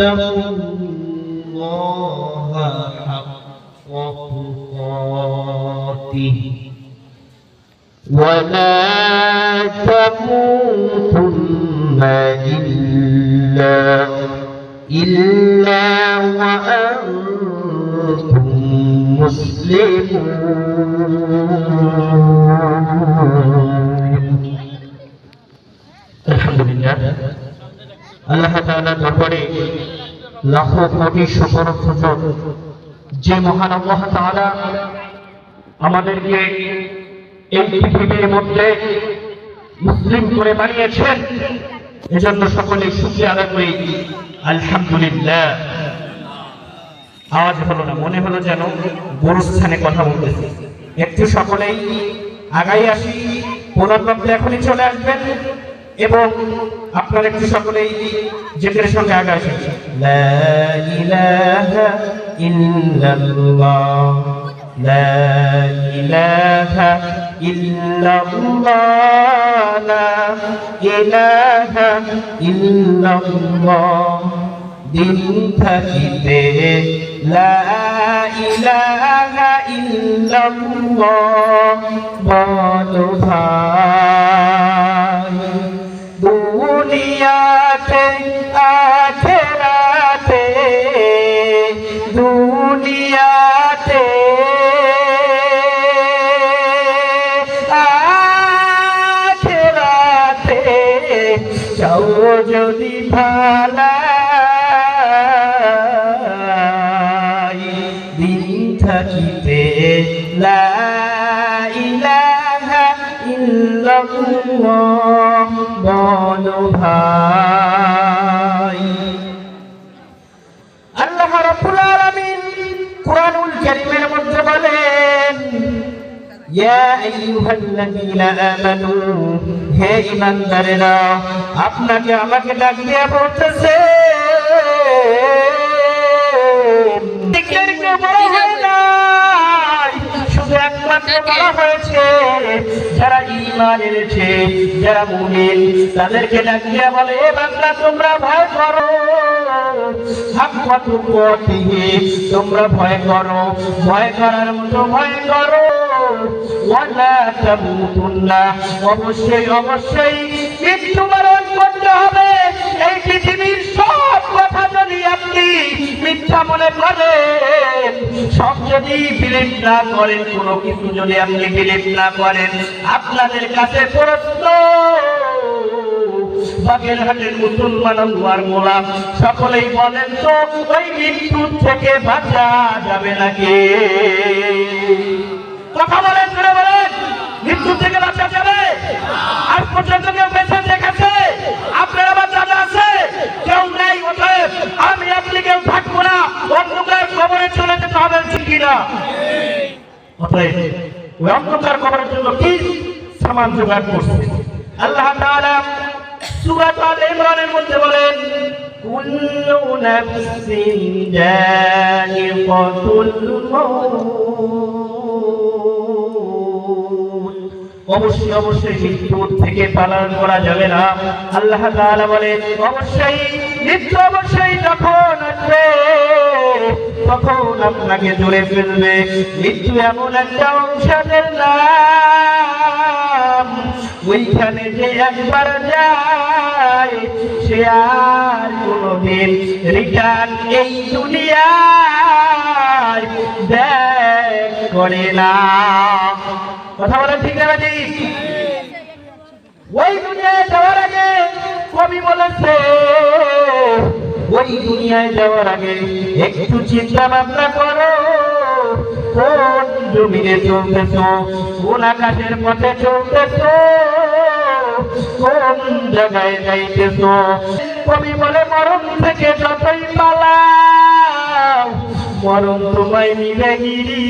الله حق تقاته. ولا تموتن إلا إلا وأنتم مسلمون. الحمد لله. আল্লাহ তাআলার দরবারে লাখো কোটি শুকর সুযোগ যে মহান আল্লাহ তাআলা আমাদেরকে এই পৃথিবীর মধ্যে মুসলিম করে বানিয়েছেন, এজন্য সকলে শুকরিয়া আদায় করি, আলহামদুলিল্লাহ। আওয়াজ হলো না, মনে হলো যেন গুরুস্থানে কথা বলতেছে। একটু সকলেই আগাই আসি পুনর্বক্তে এখনই চলে আসবেন। এবং আপনারা একটু সকলেই জেকের সঙ্গে আগে আসেন লা ইলাহা ইল্লাল্লাহ। লা ইলাহা ইল্লাল্লাহ। লা ইলাহা ইল্লাল্লাহ। দিন থাকিতে লা ইলাহা ইল্লাল্লাহ। বলো চাও যদি ভালাই দিন থাকিতে লা ইলাহা ইল্লাল্লাহ বলো ভাই। আল্লাহ রাব্বুল আলামিন কুরআনুল কারীমের মধ্যে বলেন, ইয়া আইয়ুহাল্লাযীনা আমানু হে ঈমানদারেরা আপনাকে আমাকে ডাক দিয়ে বলতেছে হয়েছে যারা ঈমান এনেছে যারা মুমিন তাদেরকে ডাক দিয়ে বলে এ তোমরা ভয় করো তোমরা ভয় করো ভয় করার মতো ভয় করো। ওয়ালা তামুতুন্না অবশ্যই অবশ্যই মৃত্যুবরণ করতে হবে। এই পৃথিবীর সব কথা যদি আপনি মিথ্যা মনে করেন, সব যদি বিলীন না করেন, কোনো কিছু যদি আপনি বিলিপ না করেন, আপনাদের কাছে প্রশ্ন, বাগেরহাটের মুসলমান হওয়ার মোলা সকলেই বলেন তো, ওই মৃত্যুর থেকে বাঁচা যাবে নাকি? কথা বলেন ধরে বলেন। মৃত্যু থেকে বাঁচা যাবে। আজ পর্যন্ত কেউ বেঁচে দেখেছে। আপনার আবার জানা আছে। কেউ নেই, অতএব আমি আপনি কেউ থাকব না। অন্ধকার কবরে চলে যেতে হবে, ঠিক কিনা? অতএব ওই অন্ধকার কবরের জন্য কি সামান জোগাড় করছে? আল্লাহ তাআলা সূরা আল ইমরানের মধ্যে বলেন, কুল্লু নাফসিন জাইকাতুল মাউত। অবশ্যই অবশ্যই মৃত্যুর থেকে পালন করা যাবে না। আল্লাহ বলে অবশ্যই মৃত্যু অবশ্যই যখন আসবে, তখন আপনাকে জুড়ে ফেলবে। মৃত্যু এমন একটা ঔষধের নাম, ওইখানে যে একবার যায়, সে আর কোনোদিন রিটার্ন এই দুনিয়ায় ব্যাক করে না। কথা বলে ঠিক না ওই দুনিয়ায় যাওয়ার আগে কবি বলেছে, ওই দুনিয়ায় যাওয়ার আগে একটু চিন্তা ভাবনা করো, কোন জমিনে চলতেছ, কোন আকাশের পথে চলতেছ, কোন জায়গায় যাইতেছ? কবি বলে, মরণ থেকে যতই পালাও, মরণ তোমায় নিবে গিরি।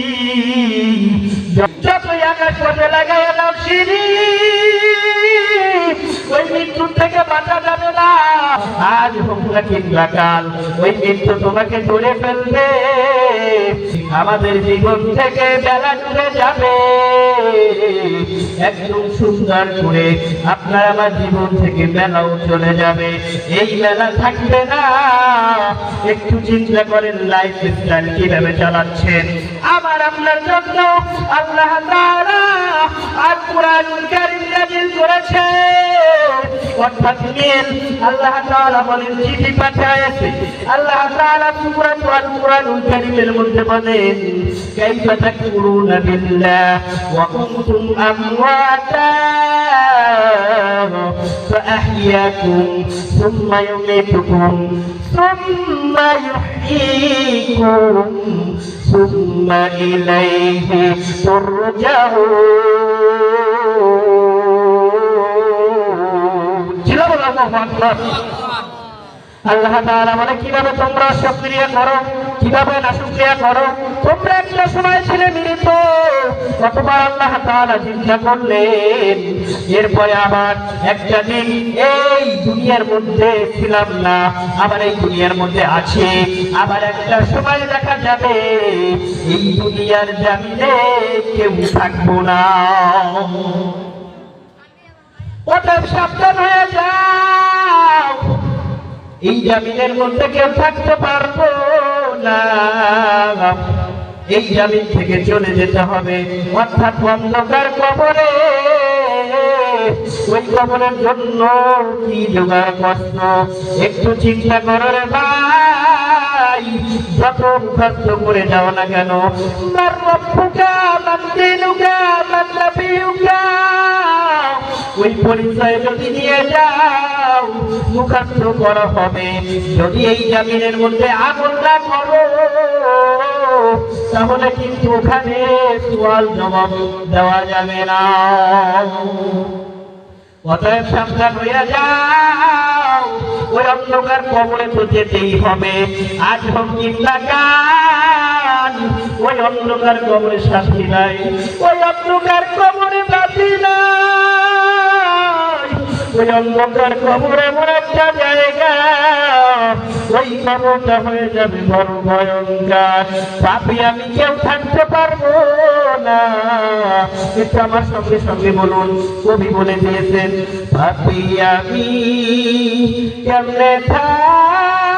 বাঁচা যাবে না? আজ হোক কিংবা কাল, ওই মৃত্যু তোমাকে ধরে ফেলবে। আমাদের জীবন থেকে বেলা ডুবে যাবে। একদম সুন্দর করে আপনার আমার জীবন থেকে বেলাও চলে যাবে। এই বেলা থাকবে না। একটু চিন্তা করেন লাইফ স্টাইল কীভাবে চালাচ্ছেন? আমার আপনার জন্য আল্লাহ তাআলা আর কোরআন কারীম নাযিল করেছে অর্থাৎ মেল আল্লাহ তাআলা বলেন চিঠি পাঠায়েছে আল্লাহ তাআলা সূরা আল কোরআনুল কারীমের মধ্যে বলেন কাইফা তাকফুরুনা বিল্লাহ ওয়া কুনতুম আমওয়াতা فأحياكم ثم يميتكم ثم يحييكم ثم إليه ترجعون আল্লাহু বলে, কীভাবে তোমরা শুকরিয়া করো? কীভাবে না শুকরিয়া করো? তোমরা একটা সময় ছিলে মিলিত কতবার আল্লাহ তাআলা চিন্তা করলেন, এরপরে আবার একটা দিন এই দুনিয়ার মধ্যে ছিলাম না, আবার এই দুনিয়ার মধ্যে আছি, আবার একটা সময় দেখা যাবে, এই দুনিয়ার জামিনে কেউ থাকব না। অতএব সাবধান হয়ে যাও। এই জামিনের মধ্যে কেউ থাকতে পারব না। এই জামিন থেকে চলে যেতে হবে। অর্থাৎ অন্ধকার কবরে। ওই কবরের জন্য কি জোগাড় কষ্ট একটু চিন্তা করো রে ভাই। যত করে যাও না কেন? মার রব্বুকা মান ওই পরিচয় যদি নিয়ে যাও মুখাস্ত করা হবে। যদি এই জামিনের মধ্যে আগুন না করো, তাহলে কিন্তু ওখানে সোয়াল জবাব দেওয়া যাবে না। অতএব সাবধান হইয়া যাও। ওই অন্ধকার কবরে তো যেতেই হবে। আজ হোক ওই অন্ধকার কবরে শাস্তি নাই, ওই অন্ধকার কবরে বাতি নাই। ওই অন্ধকার কবরে এমন জায়গা। ওই কবরটা হয়ে যাবে বড় ভয়ঙ্কর। পাপি আমি কেউ থাকতে পারব না। এটা আমার সঙ্গে সঙ্গে বলুন, কবি বলে দিয়েছেন, পাপি আমি কেমনে থাকব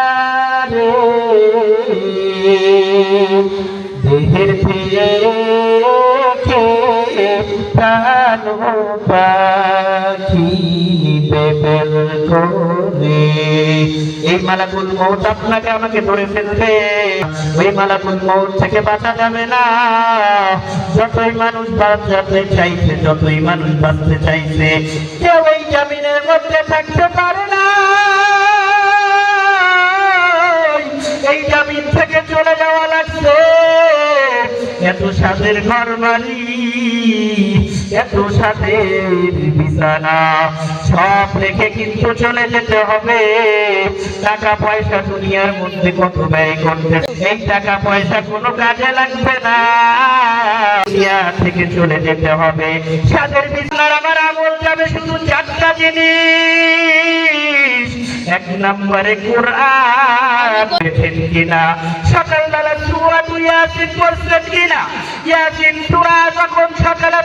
দেহের ওই যতই মানুষ বাঁচাতে চাইছে যতই মানুষ বাঁচতে চাইছে, কেউ এই জামিনের মধ্যে থাকতে পারে না। এই জামিন থেকে চলে যাওয়া এত সাদের ঘর বাড়ি এত সাদের বিছানা। সব রেখে কিন্তু চলে যেতে হবে। টাকা পয়সা দুনিয়ার মধ্যে কত ব্যয় করতে এই টাকা পয়সা কোনো কাজে লাগবে না। দুনিয়া থেকে চলে যেতে হবে। সাদের বিছানার আমার আমল যাবে শুধু চারটা জিনিস। এক নম্বরে কোরআন। কিনা? তুই ইয়াসিন পড়ছেন কিনা? ইয়াসিন সুরা যখন সকালে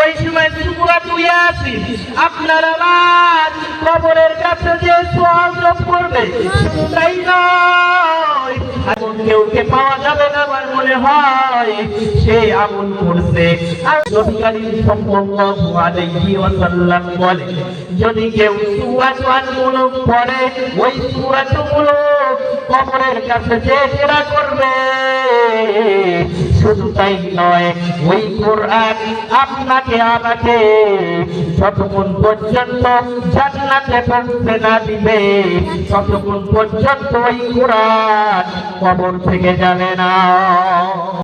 ওই সময় সুরা কবরের কাছে যে সোয়াল করবে তাই নয়। পাওয়া যাবে না আমার মনে হয়, সে ওয়াসাল্লাম বলে, যদি কেউ সূরাতুল মুলক পড়ে, ওই মুলক কবরের কাছে সেরা করবে। শুধু তাই নয়, ওই কোরআন আপনাকে আমাকে যতক্ষণ পর্যন্ত জান্নাতে পৌঁছতে না দিবে, ততক্ষণ পর্যন্ত ওই কোরআন কবর থেকে যাবে না।